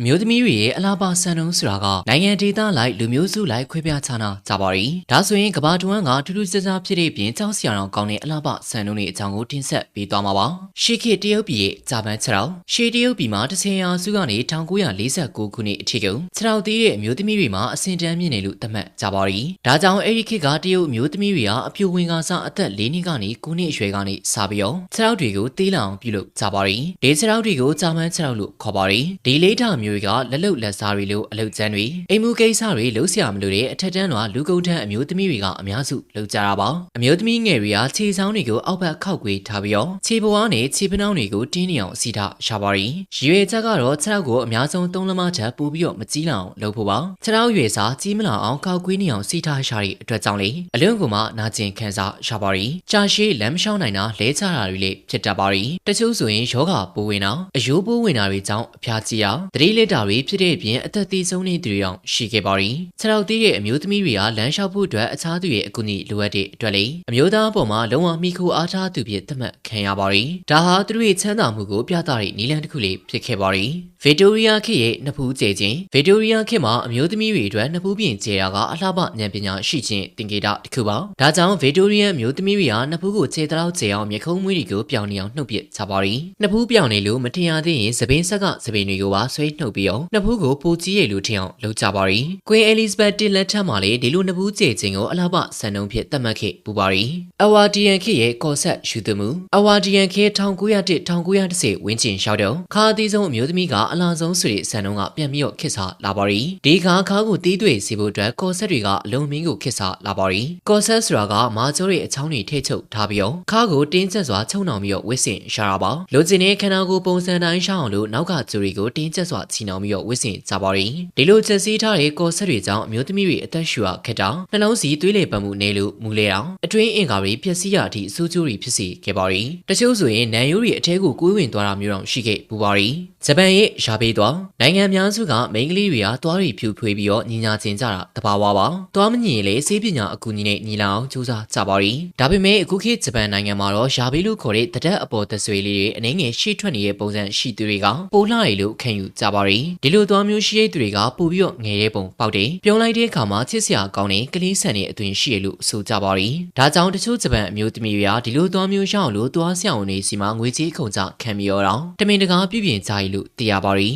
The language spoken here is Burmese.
အမျိုးသမီးတွေရဲ့အလားပါစံနှုန်းဆိုတာကနိုင်ငံဒေသလိုက်လူမျိုးစုလိုက်ခွဲပြားခြားနာကြပါရီဒါဆိုရင်ကဘာတွန်းကထူးထူးခြားခြားဖြစ်တဲ့ပြင်ကြောက်စရာတောင်ကောင်းတဲ့အလားပါစံနှုန်းတွေအကြောင်းကိုတင်ဆက်ပေးသွားမှာပါရှေးခေတ်တရုတ်ပြည်ရဲ့ဂျပန်ခြေထောက်ရှေးတရုတ်ပြည်မှာတစ်ဆယ်ရာစုကနေ1949ခုနှစ်အထိကခြေထောက်သေးတဲ့အမျိုးသမီးတွေမှာအဆင့်တန်းမြင့်နေလို့သတ်မှတ်ကြပါရီဒါကြောင့်အဲ့ဒီခေတ်ကတရုတ်အမျိုးသမီးတွေကအပြိုဝင်ကစားအသက်၄နှစ်ကနေ9နှစ်အရွယ်ကနေစပြီးတော့ခြေထောက်တွေကိုသေးလောင်ပြုလုပ်ကြပါရီဒီခြေထောက်တွေကိုဂျပန်ခြေထောက်လို့ခေါ်ပါရီဒီလေးတာမျိုးတွေကလက်လုတ်လက်စားတွေလို့အလုတ်ကျန်းတွေအိမ်မှုကိစ္စတွေလှုပ်ရှားမလို့တဲ့အထက်တန်းတော်လူကုန်ထန်းအမျိုးသမီးတွေကအများစုလှုပ်ကြတာပါအမျိုးသမီးငယ်တွေကခြေဆောင်တွေကိုအောက်ဘက်ခောက်ကွေးထားပြီးတော့ခြေပွားနဲ့ခြေပနှောင်းတွေကိုတင်းနေအောင်စီထားရှာပါရီရွေချက်ကတော့ခြေထောက်ကိုအများဆုံးသုံးလမချက်ပို့ပြီးတော့မကြီးလောင်လုပ်ဖို့ပါခြေထောက်ရွေစားကြီးမလောင်အောင်ခောက်ကွေးနေအောင်စီထားရှာတဲ့အတွက်ကြောင့်လေအလွန်ကမှနာကျင်ခံစားရှာပါရီကြာရှည်လမ်းမလျှောက်နိုင်တာလဲချတာတွေလေဖြစ်တတ်ပါရီတချို့ဆိုရင်ယောဂပိုးဝင်တာအယိုးပိုးဝင်တာတွေကြောင့်အဖျားကြီးတာတတိလက်တာတွေဖြစ်တဲ့အပြင်အသက်သေးဆုံးနေသူတွေတောင်ရှိခဲ့ပါရီခြေထောက်သေးတဲ့အမျိုးသမီးတွေကလမ်းလျှောက်ဖို့အတွက်အခြားသူရဲ့အကူအညီလိုအပ်တဲ့အတွက်လေအမျိုးသားအပေါ်မှာလုံးဝမိခိုအားထားသူဖြစ်သတ်မှတ်ခံရပါရီဒါဟာသူတို့ရဲ့ချမ်းသာမှုကိုပြသတဲ့နည်းလမ်းတစ်ခုလေးဖြစ်ခဲ့ပါရီ ဗီတိုရီယာခေတ်ရဲ့နှစ်ဖူးကျဲခြင်းဗီတိုရီယာခေတ်မှာအမျိုးသမီးတွေအတွက်နှစ်ဖူးပြင်ကျဲတာကအလှပဉာဏ်ပညာရှိခြင်းသင်္ကေတတစ်ခုပါဒါကြောင့်ဗီတိုရီယာအမျိုးသမီးတွေကနှစ်ဖူးကိုကျဲတောက်ကျဲအောင်မျက်ခုံးမွေးတွေကိုပြောင်းနေအောင်နှုတ်ပြချပါရီနှစ်ဖူးပြောင်းနေလို့မထင်ရသေးရင်သပင်းဆက်ကသပင်းတွေကိုပါဆွဲနှုတ်ပြီးအောင်နှစ်ဖူးကိုပိုကြီးရလို့ထင်အောင်လုပ်ကြပါရီကွင်အဲလီဇဘတ်တင်လက်ထက်မှာလေဒီလိုနှစ်ဖူးကျဲခြင်းကိုအလှပစံနှုန်းဖြစ်သတ်မှတ်ခဲ့ပူပါရီအဝါဒီယန်ခေတ်ရဲ့ကော်ဆက်ယူသူမှုအဝါဒီယန်ခေတ်1901 1910ဝင်းကျင်ရှောက်တော့ခါအသေးဆုံးအမျိုးသမီးကအလားဆုံးဆိုတဲ့စံနှုန်းကပြန်ပြီးတော့ခစ်စားလာပါရီဒီခါခါကိုတီးတွေ့စီဖို့အတွက်ကော်ဆက်တွေကအလုံးမင်းကိုခစ်စားလာပါရီကော်ဆက်ဆိုတာကမာကျိုးရဲ့အချောင်းတွေထိချုပ်ထားပြီးတော့ခါကိုတင်းကျပ်စွာချုံနှောင်ပြီးတော့ဝစ်စင်ရှာတာပါလိုချင်တဲ့ခန္ဓာကိုယ်ပုံစံတိုင်းရှောင်းအောင်လို့နောက်ကကျူတွေကိုတင်းကျပ်စွာချီနှောင်ပြီးတော့ဝစ်စင်ကြပါရီဒီလိုချက်စီးထားတဲ့ကော်ဆက်တွေကြောင့်အမျိုးသမီးတွေအသက်ရှူရခက်တာနှလုံးစီသွေးလေပတ်မှုနေလို့မူလေအောင်အတွင်းအင်္ဂါတွေပျက်စီးရအထိအဆိုးကျိုးတွေဖြစ်စေခဲ့ပါရီတချို့ဆိုရင်နန်ရိုးတွေအထဲကိုကိုးဝင်သွားတာမျိုးတော့ရှိခဲ့ပူပါရီဂျပန်ရဲ့ရှားပေးသွားနိုင်ငံများစုကမိန်းကလေးတွေကသွားရီဖြူဖွေးပြီးတော့ညီညာကျင်ကြတာတဘာဝပါသွားမညင်လေစေးပညာအကူအညီနဲ့ညီလာအောင်စူးစမ်းကြပါရီဒါပေမဲ့အခုခေတ်ဂျပန်နိုင်ငံမှာတော့ရှားပေးလို့ခေါ်တဲ့တတက်အပေါ်သဆွေလေးတွေအနေငယ်ရှေ့ထွက်နေတဲ့ပုံစံရှိသူတွေကပိုလှရည်လို့ခံယူကြပါရီဒီလိုသွားမျိုးရှိတဲ့သူတွေကပို့ပြီးတော့ငယ်တဲ့ပုံပေါက်တယ်ပြုံးလိုက်တဲ့အခါမှာချစ်စရာကောင်းတဲ့ကလေးဆန်တဲ့အသွင်ရှိရလို့ဆိုကြပါရီဒါကြောင့်တချို့ဂျပန်အမျိုးသမီးတွေကဒီလိုသွားမျိုးရှောင်းလို့သွားဆရာဝန်တွေစီမှာငွေကြေးခုံကြခံပြီးတော့တမင်တကာပြုပြင်ကြရလို့သိရပါရီ